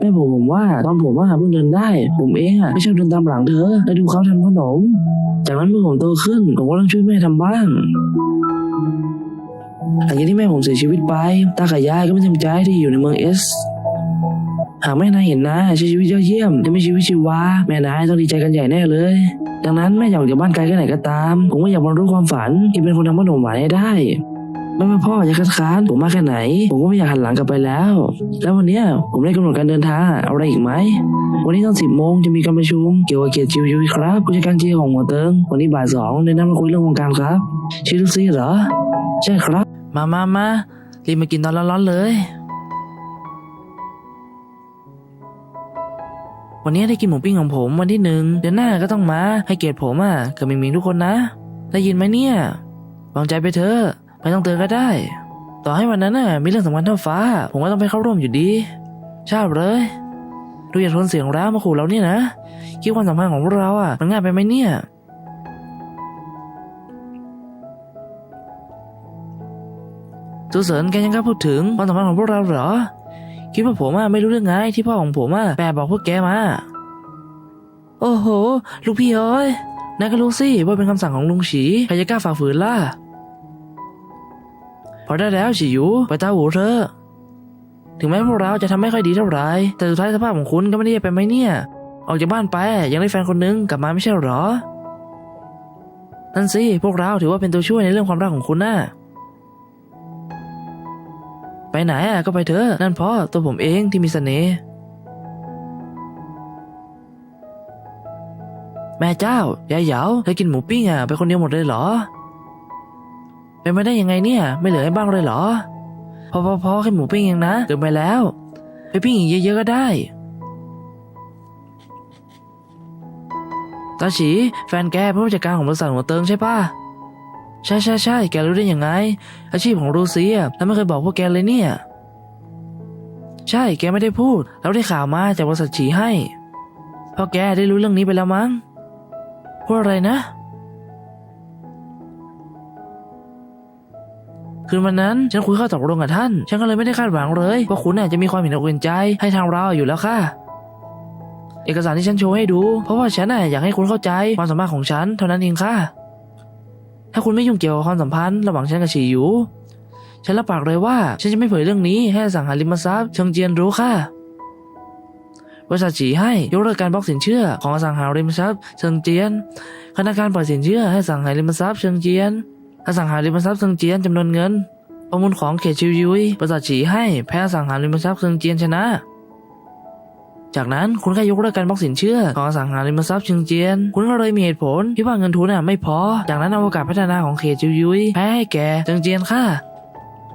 แม่บอกผมว่าตอนผมว่าเพิ่งเดินได้ ผมเองอะไม่ชอบเดินตามหลังเธอและดูเขาทำขนม จากนั้นเมื่อผมโตขึ้นผมก็ต้องช่วยแม่ทำบ้างหลังจากที่แม่ผมเสียชีวิตไป ตากับยายก็ไม่เต็มใจที่อยู่ในเมืองเอสหากแม่นายเห็นนายใช้ชีวิตยอดเยี่ยมและมีชีวิตชีวาแม่นายต้องดีใจกันใหญ่แน่เลย ดังนั้นแม่อยากออกจากบ้านไกลแค่ไหนก็ตามผมก็อยากบรรลุความฝันที่เป็นคนทำขนมหวานให้ได้ ไม่ว่าพ่อจะคัดค้านผมมากแค่ไหน ผมก็ไม่อยากหันหลังกลับไปแล้ว แล้ววันนี้ผมได้กำหนดการเดินทางเอาอะไรอีกไหม วันนี้ตอนสิบโมงจะมีการประชุมเกี่ยวกับเกียรติชิวๆครับผู้จัดการเจียของหัวเติง วันนี้บ่ายสองเดินทางมาคุยเรื่องวงการครับชื่อลูซี่เหรอ ใช่ครับ มามามารีบมากินตอนร้อนๆเลย วันนี้ได้กินหมูปิ้งของผมวันที่หนึ่งเดือนหน้าก็ต้องมาให้เกียรติผมอะกับมิงมิงทุกคนนะ ได้ยินไหมเนี่ยวางใจไปเถอะ ไม่ต้องเตือนก็ได้ ต่อให้วันนั้นน่ะมีเรื่องสำคัญเท่าฟ้า ผมก็ต้องไปเข้าร่วมอยู่ดี ชอบเลยดูอย่าทนเสียงร้าวมาขู่เราเนี่ยนะ คิดความสัมพันธ์ของพวกเราอะมันง่ายไปไหมเนี่ย สุเสริญแกยังกล้าพูดถึงความสัมพันธ์ของพวกเราเหรอ คิดว่าผมอะไม่รู้เรื่องไงที่พ่อของผมอะแปลบอกพวกแกมา โอ้โห ลูกพี่เอ้ยนายก็รู้สิว่าเป็นคำสั่งของลุงฉีใครจะกล้าฝ่าฝืนล่ะ พอได้แล้วฉีหยูไปตาหูเธอ ถึงแม้พวกเราจะทำไม่ค่อยดีเท่าไหร่แต่สุดท้ายสภาพของคุณก็ไม่ได้แย่ไปไหมเนี่ย ออกจากบ้านไปยังได้แฟนคนนึงกลับมาไม่ใช่หรอ นั่นสิพวกเราถือว่าเป็นตัวช่วยในเรื่องความรักของคุณน่ะไปไหนอะก็ไปเถอะนั่นเพราะตัวผมเองที่มีเสน่ห์แม่เจ้ายายเหยาเธอกินหมูปิ้งอะไปคนเดียวหมดเลยเหรอ เป็นไปได้ยังไงเนี่ย ไม่เหลือให้บ้างเลยเหรอพอพอพอแค่หมูปิ้งเองนะเกินไปแล้ว ไปปิ้งอีกเยอะๆก็ได้ตาฉีแฟนแกเป็นผู้จัดการของบริษัทหัวเติงใช่ปะใช่ใช่ใช่แกรู้ได้ยังไง อาชีพของรูซีอะแล้วไม่เคยบอกพวกแกเลยเนี่ย ใช่แกไม่ได้พูดแล้วได้ข่าวมาจากบริษัทฉีให้พราะแกได้รู้เรื่องนี้ไปแล้วมั้งพูดอะไรนะ คืนวันนั้นฉันคุยข้อตกลงกับท่าน ฉันก็เลยไม่ได้คาดหวังเลยว่าคุณน่ะจะมีความเห็นอกเห็นใจให้ทางเราอยู่แล้วค่ะเอกสารที่ฉันโชว์ให้ดู เพราะว่าฉันน่ะอยากให้คุณเข้าใจความสามารถของฉันเท่านั้นเองค่ะ ถ้าคุณไม่ยุ่งเกี่ยวกับความสัมพันธ์ระหว่างฉันกับฉีหยูฉันรับปากเลยว่า ฉันจะไม่เผยเรื่องนี้ให้สังหาริมทรัพย์เชิงเจียนรู้ค่ะบริษัทฉีให้ยกเลิกการบล็อกสินเชื่อของอสังหาริมทรัพย์เชิงเจียนธนาคารปล่อยสินเชื่อให้สังหาริมทรัพย์เชิงเจียน อสังหาริมทรัพย์เซิงเจียนจำนวนเงิน ประมูลของเขตชิวยุยบริษัทฉีให้แพ้อสังหาริมทรัพย์เซิงเจียนชนะ จากนั้นคุณแค่ยกเลิกการบล็อกสินเชื่อของอสังหาริมทรัพย์เชิงเจียน คุณก็เลยมีเหตุผลที่ว่าเงินทุนน่ะไม่พอ จากนั้นเอาโอกาสพัฒนาของเขตชิวยุยแพ้ให้แก่เชิงเจียนค่ะ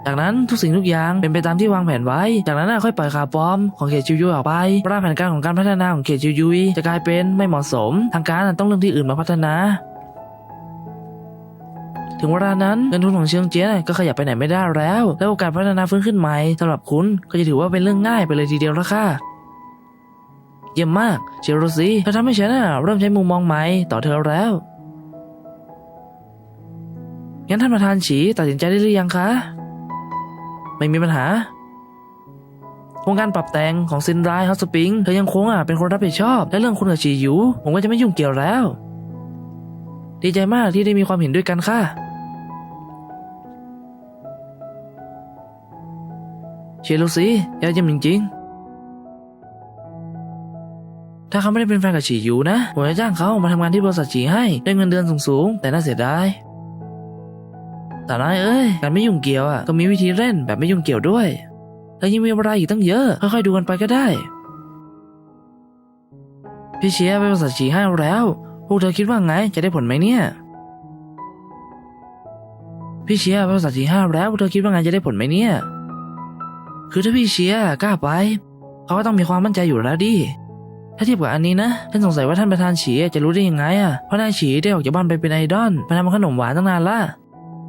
จากนั้นทุกสิ่งทุกอย่างเป็นไปตามที่วางแผนไว้ จากนั้นค่อยปล่อยข่าวปลอมของเขตชิวยุยออกไปร่างแผนการของการพัฒนาของเขตชิวยุยจะกลายเป็นไม่เหมาะสม ทางการต้องเลือกที่อื่นมาพัฒนา ถึงเวลานั้นเงินทุนของเชียงเจียนก็ขยับไปไหนไม่ได้แล้ว และโอกาสพัฒนาฟื้นขึ้นใหม่สำหรับคุณก็จะถือว่าเป็นเรื่องง่ายไปเลยทีเดียวละค่ะเยี่ยมมากเชโรซีเธอทำให้ฉันเริ่มใช้มุมมองใหม่ต่อเธอแล้วงั้นท่านประธานฉีตัดสินใจได้หรือยังคะ ไม่มีปัญหาโครงการปรับแต่งของซินไรฮอตสปริงเธอยังคงอะเป็นคนรับผิดชอบ และเรื่องคุณกับฉีหยูผมก็จะไม่ยุ่งเกี่ยวแล้ว ดีใจมากที่ได้มีความเห็นด้วยกันค่ะ เชยร์ลูซี่ยอดเยี่ยมจริง ๆ ถ้าเขาไม่ได้เป็นแฟนกับฉีหยูนะผมจะจ้างเขามาทำงานที่บริษัทฉีให้ได้เงินเดือนสูงๆ แต่น่าเสียดายแต่นายเอ้ยการไม่ยุ่งเกี่ยวอะก็มีวิธีเล่นแบบไม่ยุ่งเกี่ยวด้วยแล้วยังมีเวลาอีกตั้งเยอะค่อยๆดูกันไปก็ได้ พี่เชียร์ไปบริษัทฉีให้แล้วพวกเธอคิดว่าไงจะได้ผลไหมเนี่ยพี่เชียร์ไปบริษัทฉีให้แล้วพวกเธอคิดว่าไงจะได้ผลไหมเนี่ย คือถ้าพี่เชียร์กล้าไป เขาก็ต้องมีความมั่นใจอยู่แล้วดิ ถ้าเทียบกับอันนี้นะฉันสงสัยว่าท่านประธานฉีจะรู้ได้ยังไงอะ เพราะนายฉีได้ออกจากบ้านไปเป็นไอดอลมาทำขนมหวานตั้งนานละ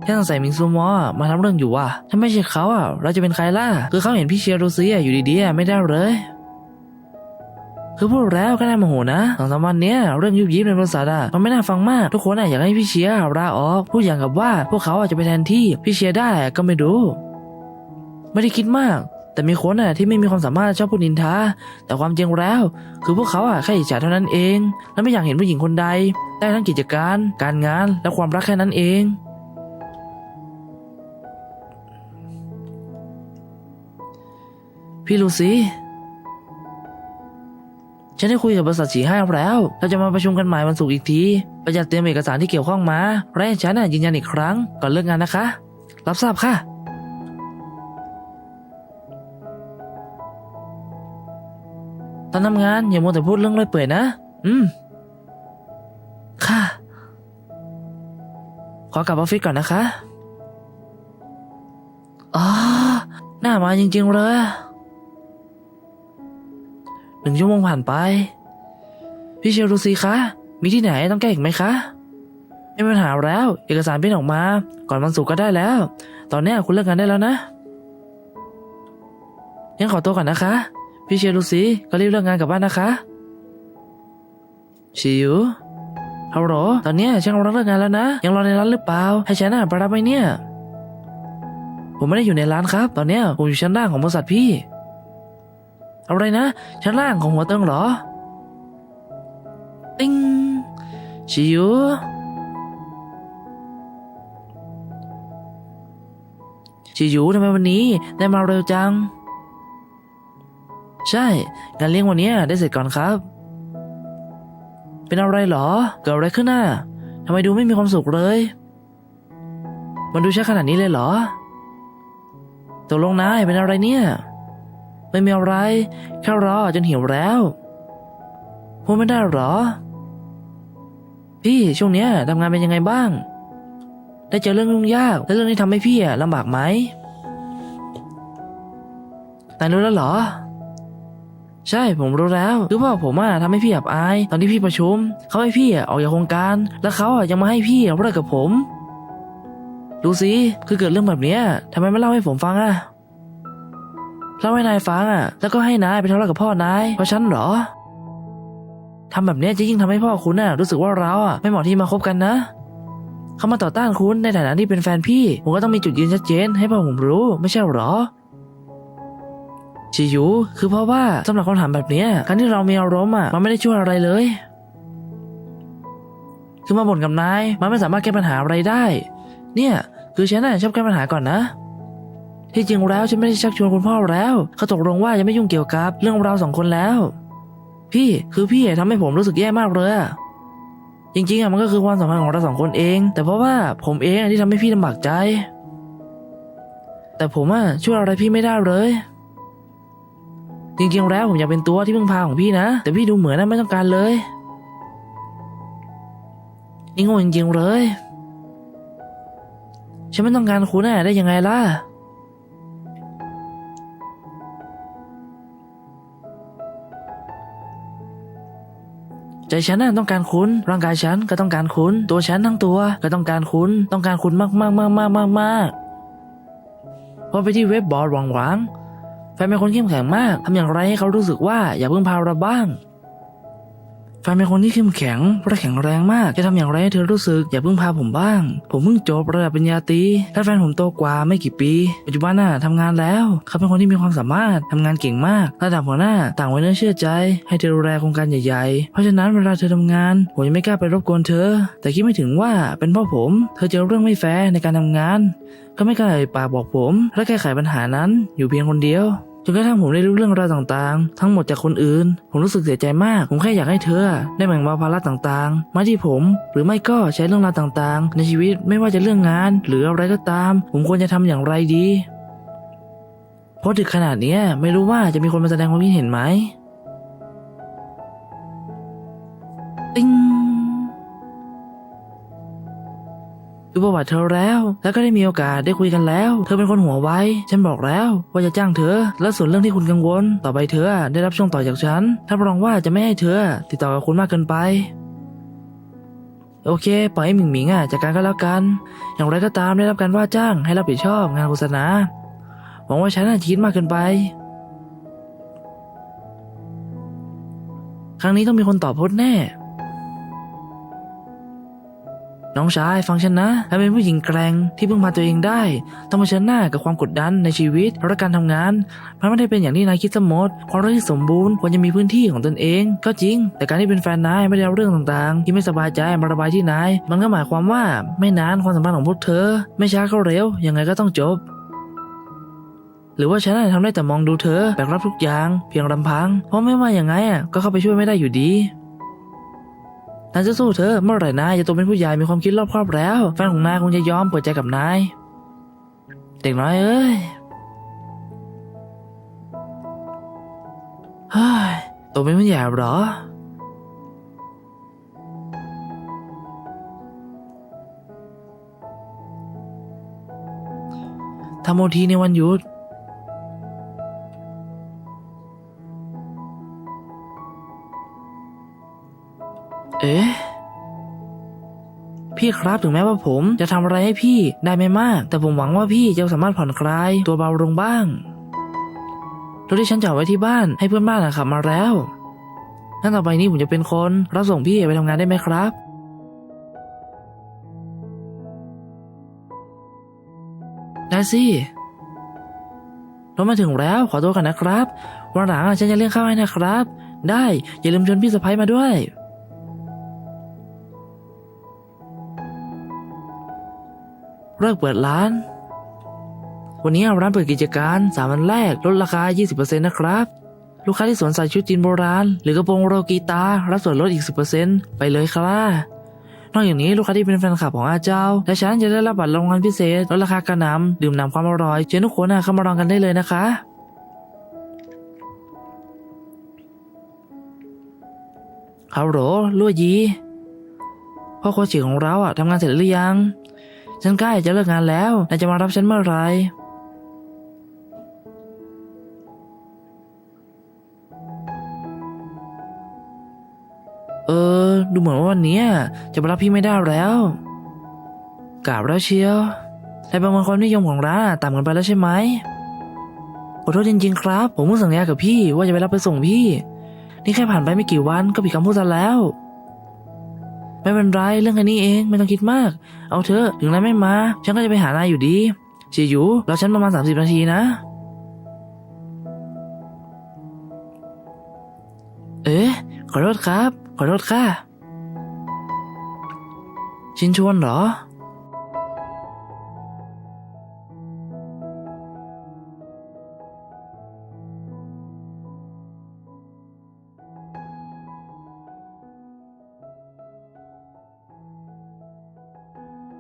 ฉันสงสัยมิงซูมอมาทำเรื่องอยู่ว่ะ ถ้าไม่ใช่เขาอะเราจะเป็นใครล่ะ คือเขาเห็นพี่เชียร์รูซีอ่อยู่ดีๆไม่ได้เลยคือพูดแล้วก็น่าโมโหนะสองสามวันเนี้ยเรื่องยุบยิบในบริษัทอะมันไม่น่าฟังมากทุกคนอะอยากให้พี่เชียร์ลาออกพูดอย่างกับว่าพวกเขาอาจจะไปแทนที่พี่เชียร์ได้ก็ไม่รู้ ไม่ได้คิดมาก แต่มีคนน่ะที่ไม่มีความสามารถชอบพูดนินทา แต่ความจริงแล้ว คือพวกเขาอะแค่อิจฉาเท่านั้นเอง และไม่อยากเห็นผู้หญิงคนใดได้ทั้งกิจการ การงานและความรักแค่นั้นเองพี่ลูซี่ฉันได้คุยกับบริษัทสีห้าแล้ว เราจะมาประชุมกันใหม่วันศุกร์อีกทีประหยัดเตรียมเอกสารที่เกี่ยวข้องมาและให้ฉันน่ะยืนยันอีกครั้งก่อนเลิกงานนะคะ รับทราบค่ะ ตอนทำงานอย่ามัวแต่พูดเรื่องเล่อยเปื่อยนะ อืม ค่ะ ขอกลับออฟฟิศก่อนนะคะ อ๋อ หน้ามาจริงๆเลยหนึ่งชั่วโมงผ่านไป พี่เชลดูซีคะ มีที่ไหนต้องแก้อีกไหมคะไม่มีปัญหาแล้ว เอกสารเป็นออกมา ก่อนวันศุกร์ก็ได้แล้ว ตอนนี้คุณเลิกงานได้แล้วนะยังขอตัวก่อนนะคะ พี่เชลลูซีก็รีบเลิกงานกลับบ้านนะคะ ชิวฮัลโหลตอนเนี้ยฉันกำลังเลิกงานแล้วนะ ยังรอในร้านหรือเปล่า ให้ฉันน่ะไปรับไหมเนี่ย ผมไม่ได้อยู่ในร้านครับ ตอนเนี้ยผมอยู่ชั้นล่างของบริษัทพี่ อะไรนะ ชั้นล่างของหัวเติงเหรอ ติ้ง ชิวชิวทำไมวันนี้ได้มาเร็วจัง ใช่ งานเลี้ยงวันนี้ได้เสร็จก่อนครับ เป็นอะไรเหรอ เกิดอะไรขึ้นน่ะทำไมดูไม่มีความสุขเลย มันดูช้าขนาดนี้เลยเหรอตกลงนายเป็นอะไรเนี่ย ไม่มีอะไรแค่รอจนหิวแล้วพูดไม่ได้เหรอ พี่ช่วงเนี้ยทำงานเป็นยังไงบ้าง ได้เจอเรื่องยุ่งยากและเรื่องที่ทำให้พี่ลำบากไหมนายรู้แล้วเหรอ ใช่ผมรู้แล้วคือว่าผมอะทำให้พี่อับอาย ตอนที่พี่ประชุมเขาให้พี่อะออกจากโครงการ แล้วเขาอะยังมาให้พี่เลิกกับผมดูสิคือเกิดเรื่องแบบเนี้ยทำไมไม่เล่าให้ผมฟังอะเล่าให้นายฟังอะ แล้วก็ให้นายไปทะเลาะกับพ่อนายเพราะฉันเหรอทำแบบนี้จะยิ่งทำให้พ่อคุณอะรู้สึกว่าเราอะไม่เหมาะที่มาคบกันนะเขามาต่อต้านคุณในฐานะที่เป็นแฟนพี่ ผมก็ต้องมีจุดยืนชัดเจนให้พ่อผมรู้ไม่ใช่เหรอ ชิยูคือเพราะว่าสำหรับคำถามแบบนี้การที่เรามีอารมณ์อะมันไม่ได้ช่วยอะไรเลย คือมาบ่นกับนายมันไม่สามารถแก้ปัญหาอะไรได้ เนี่ย คือฉันน่ะชอบแก้ปัญหาก่อนนะที่จริงแล้วฉันไม่ได้ชักชวนคุณพ่อแล้วเขาตกลงว่าจะไม่ยุ่งเกี่ยวกับเรื่องเราสองคนแล้ว พี่คือพี่ทำให้ผมรู้สึกแย่มากเลยจริงๆอะมันก็คือความสัมพันธ์ของเราสองคนเอง แต่เพราะว่าผมเองที่ทำให้พี่ลำบากใจ แต่ผมอะช่วยอะไรพี่ไม่ได้เลย จริงๆแล้วผมอยากเป็นตัวที่พึ่งพาของพี่นะ แต่พี่ดูเหมือนนะไม่ต้องการเลย นี่โง่จริงๆเลย ฉันไม่ต้องการคุณน่ะได้ยังไงล่ะใจฉันน่ะต้องการคุณ ร่างกายฉันก็ต้องการคุณ ตัวฉันทั้งตัวก็ต้องการคุณ ต้องการคุณมากมากมากมากมากมากพอไปที่เว็บบอร์ดหวังๆ แฟนเป็นคนเข้มแข็งมากทำอย่างไรให้เขารู้สึกว่าอย่าพึ่งพาเราบ้าง แฟนเป็นคนที่เข้มแข็งและแข็งแรงมากจะทำอย่างไรให้เธอรู้สึกอย่าเพิ่งพาผมบ้าง ผมเพิ่งจบระดับปริญญาตรีและแฟนผมโตกว่าไม่กี่ปี ปัจจุบันน่ะทำงานแล้วเขาเป็นคนที่มีความสามารถทำงานเก่งมาก ระดับหัวหน้าต่างไว้เนื้อเชื่อใจ ให้เธอดูแลโครงการใหญ่ๆ เพราะฉะนั้นเวลาเธอทำงาน ผมยังไม่กล้าไปรบกวนเธอ แต่คิดไม่ถึงว่าเป็นเพ่อผม เธอเจอเรื่องไม่แฟร์ในการทำงาน ก็ไม่กล้าเอ่ยปากบอกผม และแก้ไขปัญหานั้นอยู่เพียงคนเดียว จนกระทั่งผมได้รู้เรื่องราวต่างๆ ทั้งหมดจากคนอื่น ผมรู้สึกเสียใจมาก ผมแค่อยากให้เธอ ได้แบ่งเบาภาระต่างๆ มาที่ผม หรือไม่ก็ใช้เรื่องราวต่างๆ ในชีวิตไม่ว่าจะเรื่องงาน หรืออะไรก็ตาม ผมควรจะทำอย่างไรดี เพราะถึงขนาดนี้ไม่รู้ว่าจะมีคนมาแสดงความคิดเห็นไหม ดูประวัติเธอแล้ว แล้วก็ได้มีโอกาสได้คุยกันแล้ว เธอเป็นคนหัวไวฉันบอกแล้วว่าจะจ้างเธอ แล้วส่วนเรื่องที่คุณกังวล ต่อไปเธอได้รับช่วงต่อจากฉันถ้ารับรองว่าจะไม่ให้เธอ ติดต่อกับคุณมากเกินไปโอเคปล่อยให้หมิงหมิงอะจัดการก็แล้วกัน อย่างไรก็ตามได้รับการว่าจ้างให้รับผิดชอบงานโฆษณาหวังว่าฉันน่ะจะคิดมากเกินไป ครั้งนี้ต้องมีคนตอบพสต์แน่ น้องชายฟังฉันนะถ้าเป็นผู้หญิงแกร่งที่เพิ่งมาตัวเองได้ ต้องเผชิญหน้ากับความกดดันในชีวิตและการทำงานมันไม่ได้เป็นอย่างที่นายคิดสมมติความรักที่สมบูรณ์ควรจะมีพื้นที่ของตนเอง ก็จริง แต่การที่เป็นแฟนนายไม่ได้เอาเรื่องต่างๆ ที่ไม่สบายใจมาระบายที่นาย มันก็หมายความว่าไม่นานความสัมพันธ์ของพวกเธอ ไม่ช้าก็เร็วยังไงก็ต้องจบหรือว่าฉันทำได้แต่มองดูเธอแบกรับทุกอย่าง เพียงลำพัง เพราะไม่ว่าอย่างไงอะก็เข้าไปช่วยไม่ได้อยู่ดี นายจะสู้เธอเมื่อไหร่นายจะโตเป็นผู้ใหญ่มีความคิดรอบคอบแล้ว แฟนของนายคงจะยอมเปิดใจกับนาย เด็กน้อยเอ้ยเฮ้ยโตเป็นผู้ใหญ่หรอทำโอทีในวันหยุด พี่ครับถึงแม้ว่าผมจะทำอะไรให้พี่ได้ไม่มาก แต่ผมหวังว่าพี่จะสามารถผ่อนคลายตัวเบาลงบ้างรถที่ฉันจอดไว้ที่บ้านให้เพื่อนบ้านขับมาแล้วงั้นต่อไปนี้ผมจะเป็นคนรับส่งพี่ไปทำงานได้ไหมครับได้สิรถมาถึงแล้วขอตัวกันนะครับ วันหลังฉันจะเลี้ยงข้าวให้นะครับ ได้อย่าลืมชวนพี่สะพ้ยมาด้วย เลิกเปิดร้าน วันนี้ร้านเปิดกิจการสามวันแรกลดราคา 20%นะครับ ลูกค้าที่สนใจชุดจีนโบราณ หรือกระโปรงโรกีตา รับส่วนลดอีก 10%ไปเลยครับนอกจากนี้ลูกค้าที่เป็นแฟนคลับของอาเจ้า และฉันจะได้รับบัตรรางวัลพิเศษลดราคากระหนำดื่มนำความอร่อยเชิญทุกคนนเข้ามาลองกันได้เลยนะคะฮัลโหลลั่วยีพ่อโคชิของเราอะทำงานเสร็จหรือยัง ฉันใกล้จะเลิกงานแล้วนายจะมารับฉันเมื่อไหรเออ ดูเหมือนว่าวันนี้จะมารับพี่ไม่ได้แล้วกราบแล้วเชียวแต่ประเมินความนิยมของร้านต่ำกันไปแล้วใช่ไหมขอโทษจริงๆครับ ผมเพิ่งสัญญากับพี่ว่าจะไปรับไปส่งพี่ นี่แค่ผ่านไปไม่กี่วันก็ผิดคำพูดซะแล้ว ไม่เป็นไรเรื่องแค่นี้เองไม่ต้องคิดมาก เอาเถอะถึงนายไม่มา ฉันก็จะไปหานายอยู่ดีเสียอยู่รอฉันประมาณ 30 นาทีนะ เอ๊ะขอโทษครับ ขอโทษค่ะ ชินชวนเหรอ